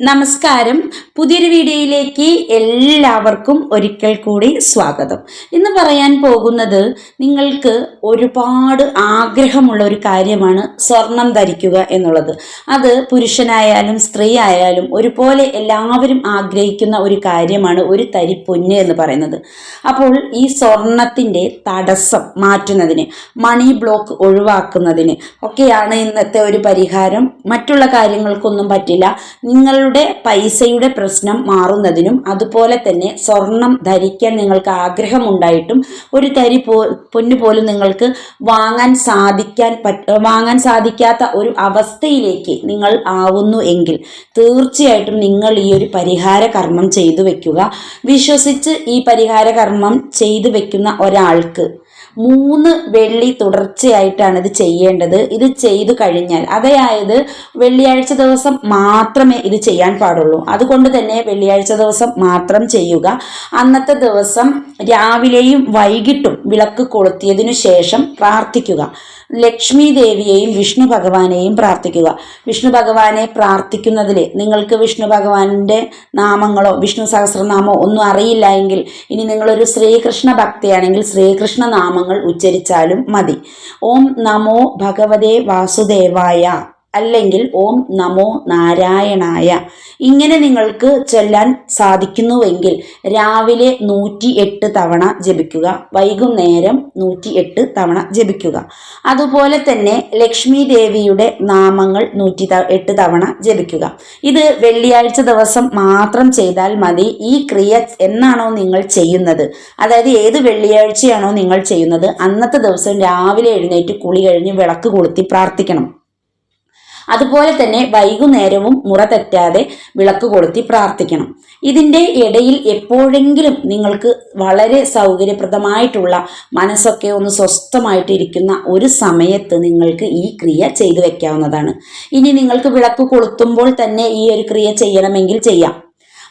നമസ്കാരം. പുതിയൊരു വീഡിയോയിലേക്ക് എല്ലാവർക്കും ഒരിക്കൽ കൂടി സ്വാഗതം. ഇന്ന് പറയാൻ പോകുന്നത് നിങ്ങൾക്ക് ഒരുപാട് ആഗ്രഹമുള്ള ഒരു കാര്യമാണ് സ്വർണം ധരിക്കുക എന്നുള്ളത്. അത് പുരുഷനായാലും സ്ത്രീ ആയാലും ഒരുപോലെ എല്ലാവരും ആഗ്രഹിക്കുന്ന ഒരു കാര്യമാണ് ഒരു തരി പൊന്ന് എന്ന് പറയുന്നത്. അപ്പോൾ ഈ സ്വർണത്തിന്റെ തടസ്സം മാറ്റുന്നതിന് മണി ബ്ലോക്ക് ഒഴിവാക്കുന്നതിന് ഒക്കെയാണ് ഇന്നത്തെ ഒരു പരിഹാരം. മറ്റുള്ള കാര്യങ്ങൾക്കൊന്നും പറ്റില്ല. നിങ്ങളുടെ പൈസയുടെ പ്രശ്നം മാറുന്നതിനും അതുപോലെ തന്നെ സ്വർണം ധരിക്കാൻ നിങ്ങൾക്ക് ആഗ്രഹമുണ്ടായിട്ടും ഒരു തരി പോ പൊന്നു പോലും നിങ്ങൾക്ക് വാങ്ങാൻ സാധിക്കാൻ വാങ്ങാൻ സാധിക്കാത്ത ഒരു അവസ്ഥയിലേക്ക് നിങ്ങൾ ആവുന്നു എങ്കിൽ തീർച്ചയായിട്ടും നിങ്ങൾ ഈ ഒരു പരിഹാര കർമ്മം ചെയ്തു വെക്കുക. വിശ്വസിച്ച് ഈ പരിഹാര കർമ്മം ചെയ്തു വെക്കുന്ന ഒരാൾക്ക് മൂന്ന് വെള്ളി തുടർച്ചയായിട്ടാണ് ഇത് ചെയ്യേണ്ടത്. ഇത് ചെയ്തു കഴിഞ്ഞാൽ അതായത് വെള്ളിയാഴ്ച ദിവസം മാത്രമേ ഇത് ചെയ്യാൻ പാടുള്ളൂ. അതുകൊണ്ട് തന്നെ വെള്ളിയാഴ്ച ദിവസം മാത്രം ചെയ്യുക. അന്നത്തെ ദിവസം രാവിലെയും വൈകിട്ടും വിളക്ക് കൊളുത്തിയതിനു ശേഷം പ്രാർത്ഥിക്കുക. ലക്ഷ്മി ദേവിയെയും വിഷ്ണു ഭഗവാനെയും പ്രാർത്ഥിക്കുക. വിഷ്ണു ഭഗവാനെ പ്രാർത്ഥിക്കുന്നതിൽ നിങ്ങൾക്ക് വിഷ്ണു ഭഗവാന്റെ നാമങ്ങളോ വിഷ്ണു സഹസ്രനാമോ ഒന്നും അറിയില്ല എങ്കിൽ ഇനി നിങ്ങളൊരു ശ്രീകൃഷ്ണ ഭക്തിയാണെങ്കിൽ ശ്രീകൃഷ്ണ നാമങ്ങൾ ഉച്ചരിച്ചാലും മതി. ഓം നമോ ഭഗവതേ വാസുദേവായ. അല്ലെങ്കിൽ ഓം നമോ നാരായണായ. ഇങ്ങനെ നിങ്ങൾക്ക് ചൊല്ലാൻ സാധിക്കുന്നുവെങ്കിൽ രാവിലെ നൂറ്റി എട്ട് തവണ ജപിക്കുക വൈകുന്നേരം നൂറ്റി എട്ട് തവണ ജപിക്കുക. അതുപോലെ തന്നെ ലക്ഷ്മി ദേവിയുടെ നാമങ്ങൾ നൂറ്റി എട്ട് തവണ ജപിക്കുക. ഇത് വെള്ളിയാഴ്ച ദിവസം മാത്രം ചെയ്താൽ മതി. ഈ ക്രിയ എന്നാണോ നിങ്ങൾ ചെയ്യുന്നത്? അതായത് ഏത് വെള്ളിയാഴ്ചയാണോ നിങ്ങൾ ചെയ്യുന്നത്? അന്നത്തെ ദിവസം രാവിലെ എഴുന്നേറ്റ് കുളി കഴിഞ്ഞ് വിളക്ക് കൊളുത്തി പ്രാർത്ഥിക്കണം. അതുപോലെ തന്നെ വൈകുന്നേരവും മുറ തെറ്റാതെ വിളക്ക് കൊളുത്തി പ്രാർത്ഥിക്കണം. ഇതിന്റെ ഇടയിൽ എപ്പോഴെങ്കിലും നിങ്ങൾക്ക് വളരെ സൗകര്യപ്രദമായിട്ടുള്ള മനസ്സൊക്കെ ഒന്ന് സ്വസ്ഥമായിട്ടിരിക്കുന്ന ഒരു സമയത്ത് നിങ്ങൾക്ക് ഈ ക്രിയ ചെയ്തു വെക്കാവുന്നതാണ്. ഇനി നിങ്ങൾക്ക് വിളക്ക് കൊളുത്തുമ്പോൾ തന്നെ ഈ ഒരു ക്രിയ ചെയ്യണമെങ്കിൽ ചെയ്യാം.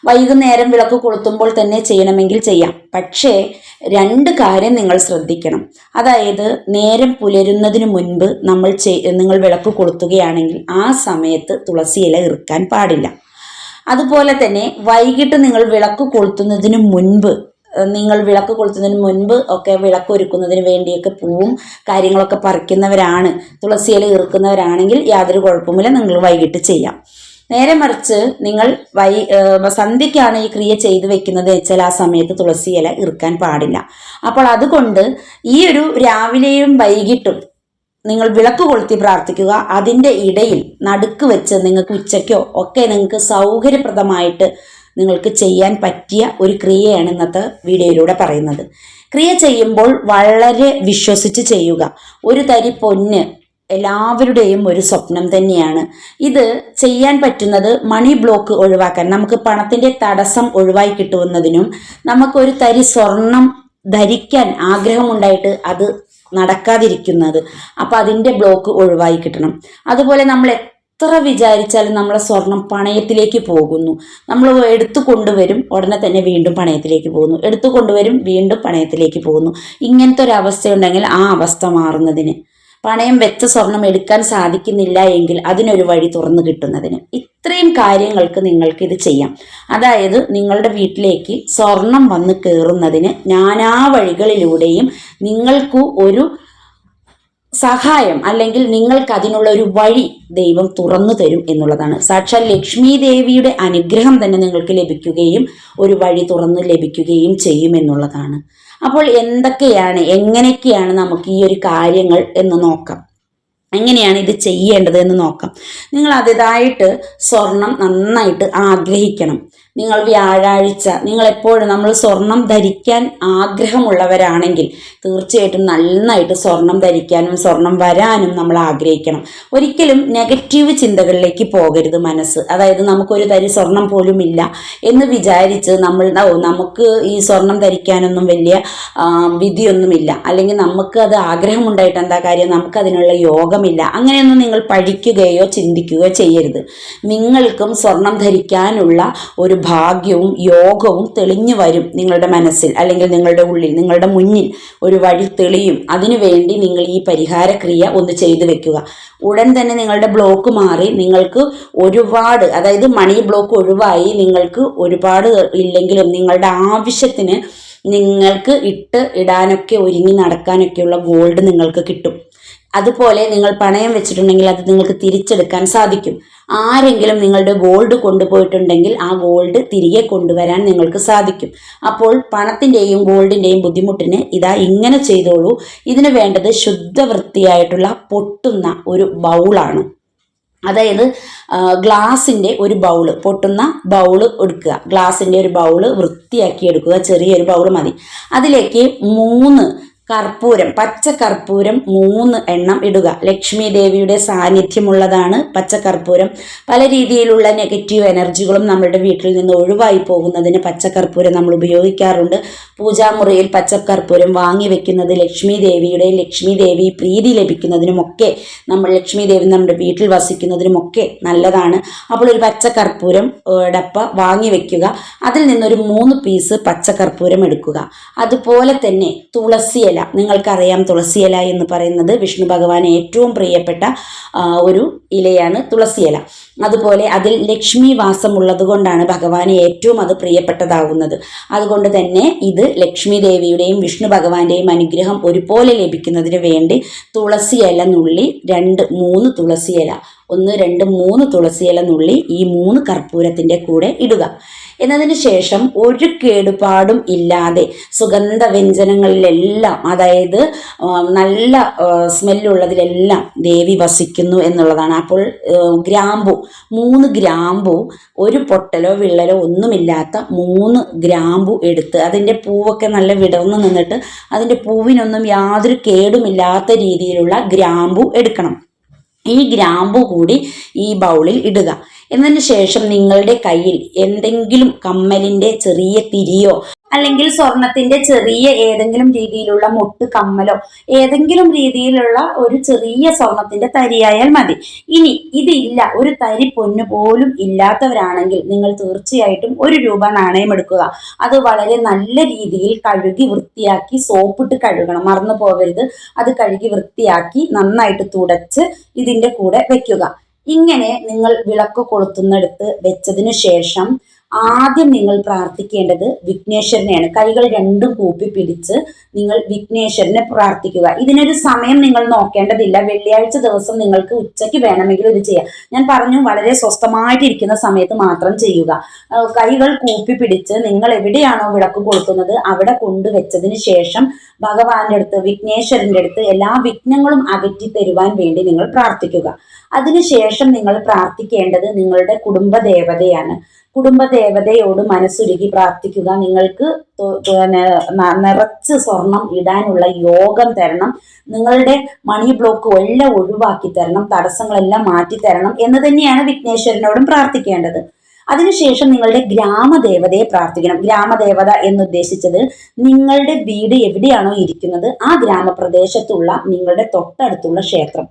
വൈകുന്നേരം വിളക്ക് കൊളുത്തുമ്പോൾ തന്നെ ചെയ്യണമെങ്കിൽ ചെയ്യാം. പക്ഷേ രണ്ട് കാര്യം നിങ്ങൾ ശ്രദ്ധിക്കണം. അതായത് നേരം പുലരുന്നതിന് മുൻപ് നമ്മൾ നിങ്ങൾ വിളക്ക് കൊളുത്തുകയാണെങ്കിൽ ആ സമയത്ത് തുളസി ഇല ഇറുക്കാൻ പാടില്ല. അതുപോലെ തന്നെ വൈകിട്ട് നിങ്ങൾ വിളക്ക് കൊളുത്തുന്നതിന് മുൻപ് നിങ്ങൾ വിളക്ക് കൊളുത്തുന്നതിന് മുൻപ് ഒക്കെ വിളക്ക് ഒരുക്കുന്നതിന് വേണ്ടിയൊക്കെ പൂവും കാര്യങ്ങളൊക്കെ പറിക്കുന്നവരാണ് തുളസിയില ഇറുക്കുന്നവരാണെങ്കിൽ യാതൊരു കുഴപ്പമില്ല നിങ്ങൾ വൈകിട്ട് ചെയ്യാം. നേരെ മറിച്ച് നിങ്ങൾ വൈ സന്ധ്യയ്ക്കാണ് ഈ ക്രിയ ചെയ്തു വെക്കുന്നത് വെച്ചാൽ ആ സമയത്ത് തുളസി ഇല ഇറുക്കാൻ പാടില്ല. അപ്പോൾ അതുകൊണ്ട് ഈ ഒരു രാവിലെയും വൈകിട്ടും നിങ്ങൾ വിളക്ക് കൊളുത്തി പ്രാർത്ഥിക്കുക. അതിന്റെ ഇടയിൽ നടുക്ക് വെച്ച് നിങ്ങൾക്ക് ഉച്ചയ്ക്കോ ഒക്കെ നിങ്ങൾക്ക് സൗകര്യപ്രദമായിട്ട് നിങ്ങൾക്ക് ചെയ്യാൻ പറ്റിയ ഒരു ക്രിയയാണ് ഇന്നത്തെ വീഡിയോയിലൂടെ പറയുന്നത്. ക്രിയ ചെയ്യുമ്പോൾ വളരെ വിശ്വസിച്ച് ചെയ്യുക. ഒരു തരി പൊന്ന് എല്ലാവരുടെയും ഒരു സ്വപ്നം തന്നെയാണ്. ഇത് ചെയ്യാൻ പറ്റുന്നത് മണി ബ്ലോക്ക് ഒഴിവാക്കാൻ നമുക്ക് പണത്തിന്റെ തടസ്സം ഒഴിവായി കിട്ടുന്നതിനും നമുക്കൊരു തരി സ്വർണം ധരിക്കാൻ ആഗ്രഹമുണ്ടായിട്ട് അത് നടക്കാതിരിക്കുന്നത്. അപ്പോൾ അതിന്റെ ബ്ലോക്ക് ഒഴിവായി കിട്ടണം. അതുപോലെ നമ്മൾ എത്ര വിചാരിച്ചാലും നമ്മളെ സ്വർണം പണയത്തിലേക്ക് പോകുന്നു. നമ്മൾ എടുത്തു കൊണ്ടുവരും ഉടനെ തന്നെ വീണ്ടും പണയത്തിലേക്ക് പോകുന്നു. എടുത്തു കൊണ്ടുവരും വീണ്ടും പണയത്തിലേക്ക് പോകുന്നു. ഇങ്ങനത്തെ ഒരു അവസ്ഥയുണ്ടെങ്കിൽ ആ അവസ്ഥ മാറുന്നതിന്. പണയം വെച്ച സ്വർണം എടുക്കാൻ സാധിക്കുന്നില്ല എങ്കിൽ അതിനൊരു വഴി തുറന്നു കിട്ടുന്നതിന്. ഇത്രയും കാര്യങ്ങൾക്ക് നിങ്ങൾക്ക് ഇത് ചെയ്യാം. അതായത് നിങ്ങളുടെ വീട്ടിലേക്ക് സ്വർണം വന്ന് കയറുന്നതിന് നാനാ വഴികളിലൂടെയും നിങ്ങൾക്ക് ഒരു സഹായം അല്ലെങ്കിൽ നിങ്ങൾക്ക് അതിനുള്ള ഒരു വഴി ദൈവം തുറന്നു തരും എന്നുള്ളതാണ്. സാക്ഷാൽ ലക്ഷ്മി ദേവിയുടെ അനുഗ്രഹം തന്നെ നിങ്ങൾക്ക് ലഭിക്കുകയും ഒരു വഴി തുറന്നു ലഭിക്കുകയും ചെയ്യും എന്നുള്ളതാണ്. അപ്പോൾ എന്തൊക്കെയാണ് എങ്ങനെയൊക്കെയാണ് നമുക്ക് ഈ ഒരു കാര്യങ്ങൾ എന്ന് നോക്കാം. എങ്ങനെയാണ് ഇത് ചെയ്യേണ്ടത് എന്ന് നോക്കാം. നിങ്ങൾ അതിതായിട്ട് സ്വർണം നന്നായിട്ട് ആഗ്രഹിക്കണം. നിങ്ങൾ വ്യാഴാഴ്ച നിങ്ങൾ എപ്പോഴും നമ്മൾ സ്വർണം ധരിക്കാൻ ആഗ്രഹമുള്ളവരാണെങ്കിൽ തീർച്ചയായിട്ടും നന്നായിട്ട് സ്വർണം ധരിക്കാനും സ്വർണം വരാനും നമ്മൾ ആഗ്രഹിക്കണം. ഒരിക്കലും നെഗറ്റീവ് ചിന്തകളിലേക്ക് പോകരുത് മനസ്സ്. അതായത് നമുക്കൊരു തരി സ്വർണം പോലും ഇല്ല എന്ന് വിചാരിച്ച് നമ്മൾ ഓ നമുക്ക് ഈ സ്വർണം ധരിക്കാനൊന്നും വലിയ വിധിയൊന്നുമില്ല. അല്ലെങ്കിൽ നമുക്ക് അത് ആഗ്രഹമുണ്ടായിട്ട് എന്താ കാര്യം? നമുക്ക് അതിനുള്ള യോഗമില്ല. അങ്ങനെയൊന്നും നിങ്ങൾ പഠിക്കുകയോ ചിന്തിക്കുകയോ ചെയ്യരുത്. നിങ്ങൾക്കും സ്വർണം ധരിക്കാനുള്ള ഒരു ഭാഗ്യവും യോഗവും തെളിഞ്ഞു വരും നിങ്ങളുടെ മനസ്സിൽ അല്ലെങ്കിൽ നിങ്ങളുടെ ഉള്ളിൽ നിങ്ങളുടെ മുന്നിൽ ഒരു വഴി തെളിയും. അതിനുവേണ്ടി നിങ്ങൾ ഈ പരിഹാരക്രിയ ഒന്ന് ചെയ്തു വെക്കുക. ഉടൻ തന്നെ നിങ്ങളുടെ ബ്ലോക്ക് മാറി നിങ്ങൾക്ക് ഒരുപാട് അതായത് മണി ബ്ലോക്ക് ഒഴിവായി നിങ്ങൾക്ക് ഒരുപാട് ഇല്ലെങ്കിലും നിങ്ങളുടെ ആവശ്യത്തിന് നിങ്ങൾക്ക് ഇട്ട് ഇടാനൊക്കെ ഒരുങ്ങി നടക്കാനൊക്കെയുള്ള ഗോൾഡ് നിങ്ങൾക്ക് കിട്ടും. അതുപോലെ നിങ്ങൾ പണയം വെച്ചിട്ടുണ്ടെങ്കിൽ അത് നിങ്ങൾക്ക് തിരിച്ചെടുക്കാൻ സാധിക്കും. ആരെങ്കിലും നിങ്ങളുടെ ഗോൾഡ് കൊണ്ടുപോയിട്ടുണ്ടെങ്കിൽ ആ ഗോൾഡ് തിരികെ കൊണ്ടുവരാൻ നിങ്ങൾക്ക് സാധിക്കും. അപ്പോൾ പണത്തിന്റെയും ഗോൾഡിന്റെയും ബുദ്ധിമുട്ടിന് ഇതാ ഇങ്ങനെ ചെയ്തോളൂ. ഇതിന് വേണ്ടത് ശുദ്ധവൃത്തിയായിട്ടുള്ള പൊട്ടുന്ന ഒരു ബൗളാണ്. അതായത് ഗ്ലാസിന്റെ ഒരു ബൗൾ പൊട്ടുന്ന ബൗൾ എടുക്കുക. ഗ്ലാസിന്റെ ഒരു ബൗൾ വൃത്തിയാക്കി എടുക്കുക. ചെറിയൊരു ബൗൾ മതി. അതിലേക്ക് മൂന്ന് കർപ്പൂരം പച്ച കർപ്പൂരം മൂന്ന് എണ്ണം ഇടുക. ലക്ഷ്മി ദേവിയുടെ സാന്നിധ്യമുള്ളതാണ് പച്ച കർപ്പൂരം പല രീതിയിലുള്ള നെഗറ്റീവ് എനർജികളും നമ്മുടെ വീട്ടിൽ നിന്ന് ഒഴിവായി പോകുന്നതിന് പച്ച കർപ്പൂരം നമ്മൾ ഉപയോഗിക്കാറുണ്ട്. പൂജാമുറിയിൽ പച്ച കർപ്പൂരം വാങ്ങി വെക്കുന്നത് ലക്ഷ്മി ദേവിയുടെ ലക്ഷ്മി ദേവി പ്രീതി ലഭിക്കുന്നതിനുമൊക്കെ നമ്മൾ ലക്ഷ്മി ദേവി നമ്മുടെ വീട്ടിൽ വസിക്കുന്നതിനുമൊക്കെ നല്ലതാണ്. അപ്പോൾ ഒരു പച്ച കർപ്പൂരം ഡപ്പ വാങ്ങി വെക്കുക. അതിൽ നിന്നൊരു മൂന്ന് പീസ് പച്ച കർപ്പൂരം എടുക്കുക. അതുപോലെ തന്നെ തുളസി ഇല നിങ്ങൾക്കറിയാം തുളസിയില എന്ന് പറയുന്നത് വിഷ്ണു ഭഗവാൻ ഏറ്റവും പ്രിയപ്പെട്ട ഒരു ഇലയാണ് തുളസിയില. അതുപോലെ അതിൽ ലക്ഷ്മി വാസം കൊണ്ടാണ് ഭഗവാന് ഏറ്റവും അത് പ്രിയപ്പെട്ടതാകുന്നത് അതുകൊണ്ട് തന്നെ ഇത് ലക്ഷ്മി ദേവിയുടെയും വിഷ്ണു ഭഗവാന്റെയും അനുഗ്രഹം ഒരുപോലെ ലഭിക്കുന്നതിന് വേണ്ടി തുളസിയില നുള്ളി രണ്ട് മൂന്ന് തുളസി ഇല ഒന്ന് രണ്ട് മൂന്ന് തുളസിയില നുള്ളി ഈ മൂന്ന് കർപ്പൂരത്തിന്റെ കൂടെ ഇടുക. എന്നതിന് ശേഷം ഒരു കേടുപാടും ഇല്ലാതെ സുഗന്ധ വ്യഞ്ജനങ്ങളിലെല്ലാം അതായത് നല്ല സ്മെല്ലുള്ളതിലെല്ലാം ദേവി വസിക്കുന്നു എന്നുള്ളതാണ്. അപ്പോൾ ഗ്രാമ്പു മൂന്ന് ഗ്രാമ്പു ഒരു പൊട്ടലോ വിള്ളലോ ഒന്നുമില്ലാത്ത മൂന്ന് ഗ്രാമ്പു എടുത്ത് അതിന്റെ പൂവൊക്കെ നല്ല വിടർന്നു നിന്നിട്ട് അതിന്റെ പൂവിനൊന്നും യാതൊരു കേടുമില്ലാത്ത രീതിയിലുള്ള ഗ്രാമ്പു എടുക്കണം. ഈ ഗ്രാമ്പു കൂടി ഈ ബൗളിൽ ഇടുക. എന്നതിന് ശേഷം നിങ്ങളുടെ കയ്യിൽ എന്തെങ്കിലും കമ്മലിന്റെ ചെറിയ തിരിയോ അല്ലെങ്കിൽ സ്വർണത്തിന്റെ ചെറിയ ഏതെങ്കിലും രീതിയിലുള്ള മുട്ട് കമ്മലോ ഏതെങ്കിലും രീതിയിലുള്ള ഒരു ചെറിയ സ്വർണത്തിന്റെ തരിയായാൽ മതി. ഇനി ഇതില്ല ഒരു തരി പൊന്ന് പോലും ഇല്ലാത്തവരാണെങ്കിൽ നിങ്ങൾ തീർച്ചയായിട്ടും ഒരു രൂപ നാണയം എടുക്കുക. അത് വളരെ നല്ല രീതിയിൽ കഴുകി വൃത്തിയാക്കി സോപ്പിട്ട് കഴുകണം. മറന്നു പോകരുത്. അത് കഴുകി വൃത്തിയാക്കി നന്നായിട്ട് തുടച്ച് ഇതിന്റെ കൂടെ വെക്കുക. ഇങ്ങനെ നിങ്ങൾ വിളക്ക് കൊളുത്തുന്നിടത്ത് വെച്ചതിന് ശേഷം ആദ്യം നിങ്ങൾ പ്രാർത്ഥിക്കേണ്ടത് വിഘ്നേശ്വരനെയാണ്. കൈകൾ രണ്ടും കൂപ്പി പിടിച്ച് നിങ്ങൾ വിഘ്നേശ്വരനെ പ്രാർത്ഥിക്കുക. ഇതിനൊരു സമയം നിങ്ങൾ നോക്കേണ്ടതില്ല. വെള്ളിയാഴ്ച ദിവസം നിങ്ങൾക്ക് ഉച്ചയ്ക്ക് വേണമെങ്കിൽ ഇത് ചെയ്യാം. ഞാൻ പറഞ്ഞു വളരെ സ്വസ്ഥമായിട്ടിരിക്കുന്ന സമയത്ത് മാത്രം ചെയ്യുക. കൈകൾ കൂപ്പി പിടിച്ച് നിങ്ങൾ എവിടെയാണോ വിളക്ക് കൊളുത്തുന്നത് അവിടെ കൊണ്ടുവച്ചതിന് ശേഷം ഭഗവാന്റെ അടുത്ത് വിഘ്നേശ്വരന്റെ അടുത്ത് എല്ലാ വിഘ്നങ്ങളും അകറ്റി തരുവാൻ വേണ്ടി നിങ്ങൾ പ്രാർത്ഥിക്കുക. അതിനുശേഷം നിങ്ങൾ പ്രാർത്ഥിക്കേണ്ടത് നിങ്ങളുടെ കുടുംബ ദേവതയാണ്. കുടുംബദേവതയോട് മനസ്സുരുകി പ്രാർത്ഥിക്കുക. നിങ്ങൾക്ക് നിറച്ച് സ്വർണം ഇടാനുള്ള യോഗം തരണം. നിങ്ങളുടെ മണി ബ്ലോക്ക് എല്ലാം ഒഴിവാക്കി തരണം. തടസ്സങ്ങളെല്ലാം മാറ്റി തരണം എന്ന് തന്നെയാണ് വിഘ്നേശ്വരനോടും പ്രാർത്ഥിക്കേണ്ടത്. അതിനുശേഷം നിങ്ങളുടെ ഗ്രാമദേവതയെ പ്രാർത്ഥിക്കണം. ഗ്രാമദേവത എന്നുദ്ദേശിച്ചത് നിങ്ങളുടെ വീട് എവിടെയാണോ ഇരിക്കുന്നത് ആ ഗ്രാമപ്രദേശത്തുള്ള നിങ്ങളുടെ തൊട്ടടുത്തുള്ള ക്ഷേത്രം.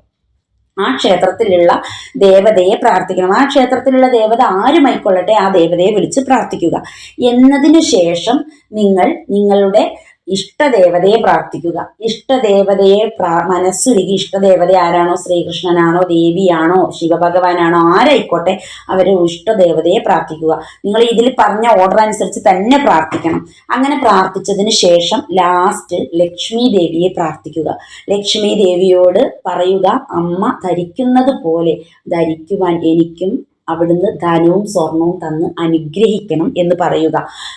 ആ ക്ഷേത്രത്തിലുള്ള ദേവതയെ പ്രാർത്ഥിക്കണം. ആ ക്ഷേത്രത്തിലുള്ള ദേവത ആരുമായിക്കൊള്ളട്ടെ ആ ദേവതയെ വിളിച്ച് പ്രാർത്ഥിക്കുക. എന്നതിനു ശേഷം നിങ്ങൾ നിങ്ങളുടെ ഇഷ്ടദേവതയെ പ്രാർത്ഥിക്കുക. ഇഷ്ടദേവതയെ പ്രാ മനസ്സിലേക്ക് ഇഷ്ടദേവത ആരാണോ? ശ്രീകൃഷ്ണനാണോ? ദേവിയാണോ? ശിവഭഗവാനാണോ? ആരായിക്കോട്ടെ അവരെ ഇഷ്ടദേവതയെ പ്രാർത്ഥിക്കുക. നിങ്ങൾ ഇതിൽ പറഞ്ഞ ഓർഡർ അനുസരിച്ച് തന്നെ പ്രാർത്ഥിക്കണം. അങ്ങനെ പ്രാർത്ഥിച്ചതിന് ശേഷം ലാസ്റ്റ് ലക്ഷ്മി ദേവിയെ പ്രാർത്ഥിക്കുക. ലക്ഷ്മി ദേവിയോട് പറയുക അമ്മ ധരിക്കുന്നത് പോലെ ധരിക്കുവാൻ എനിക്കും അവിടുന്ന് ധനവും സ്വർണവും തന്ന് അനുഗ്രഹിക്കണം എന്ന് പറയുക.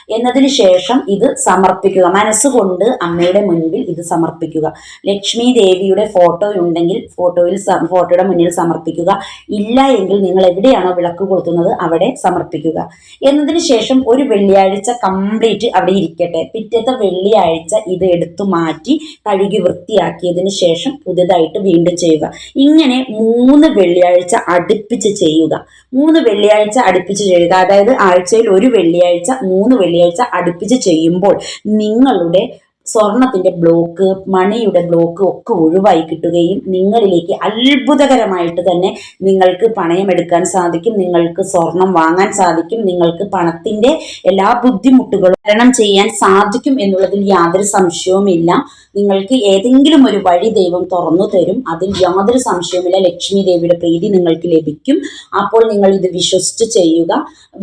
എന്നതിന് ശേഷം ഇത് സമർപ്പിക്കുക. മനസ്സുകൊണ്ട് അമ്മയുടെ മുൻപിൽ ഇത് സമർപ്പിക്കുക. ലക്ഷ്മി ദേവിയുടെ ഫോട്ടോ ഉണ്ടെങ്കിൽ ഫോട്ടോയിൽ ഫോട്ടോയുടെ മുന്നിൽ സമർപ്പിക്കുക. ഇല്ല എങ്കിൽ നിങ്ങൾ എവിടെയാണോ വിളക്ക് കൊളുത്തുന്നത് അവിടെ സമർപ്പിക്കുക. എന്നതിന് ശേഷം ഒരു വെള്ളിയാഴ്ച കംപ്ലീറ്റ് അവിടെ ഇരിക്കട്ടെ. പിറ്റത്തെ വെള്ളിയാഴ്ച ഇത് എടുത്തു മാറ്റി കഴുകി വൃത്തിയാക്കിയതിന് ശേഷം പുതിയതായിട്ട് വീണ്ടും ചെയ്യുക. ഇങ്ങനെ മൂന്ന് വെള്ളിയാഴ്ച അടുപ്പിച്ച് ചെയ്യുക. മൂന്ന് വെള്ളിയാഴ്ച അടുപ്പിച്ച് ചെയ്യുക. അതായത് ആഴ്ചയിൽ ഒരു വെള്ളിയാഴ്ച മൂന്ന് വെള്ളിയാഴ്ച അടുപ്പിച്ച് ചെയ്യുമ്പോൾ നിങ്ങളുടെ സ്വർണത്തിന്റെ ബ്ലോക്ക് മണിയുടെ ബ്ലോക്ക് ഒക്കെ ഒഴിവായി കിട്ടുകയും നിങ്ങളിലേക്ക് അത്ഭുതകരമായിട്ട് തന്നെ നിങ്ങൾക്ക് പണയമെടുക്കാൻ സാധിക്കും നിങ്ങൾക്ക് സ്വർണം വാങ്ങാൻ സാധിക്കും നിങ്ങൾക്ക് പണത്തിന്റെ എല്ലാ ബുദ്ധിമുട്ടുകളും തരണം ചെയ്യാൻ സാധിക്കും എന്നുള്ളതിൽ യാതൊരു സംശയവുമില്ല. നിങ്ങൾക്ക് ഏതെങ്കിലും ഒരു വഴി ദൈവം തുറന്നു തരും. അതിൽ യാതൊരു സംശയവുമില്ല. ലക്ഷ്മി ദേവിയുടെ പ്രീതി നിങ്ങൾക്ക് ലഭിക്കും. അപ്പോൾ നിങ്ങൾ ഇത് വിശ്വസിച്ച് ചെയ്യുക.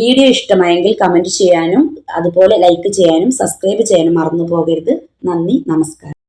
വീഡിയോ ഇഷ്ടമായെങ്കിൽ കമന്റ് ചെയ്യാനും അതുപോലെ ലൈക്ക് ചെയ്യാനും സബ്സ്ക്രൈബ് ചെയ്യാനും മറന്നു പോകരുത്. നന്ദി നമസ്കാരം.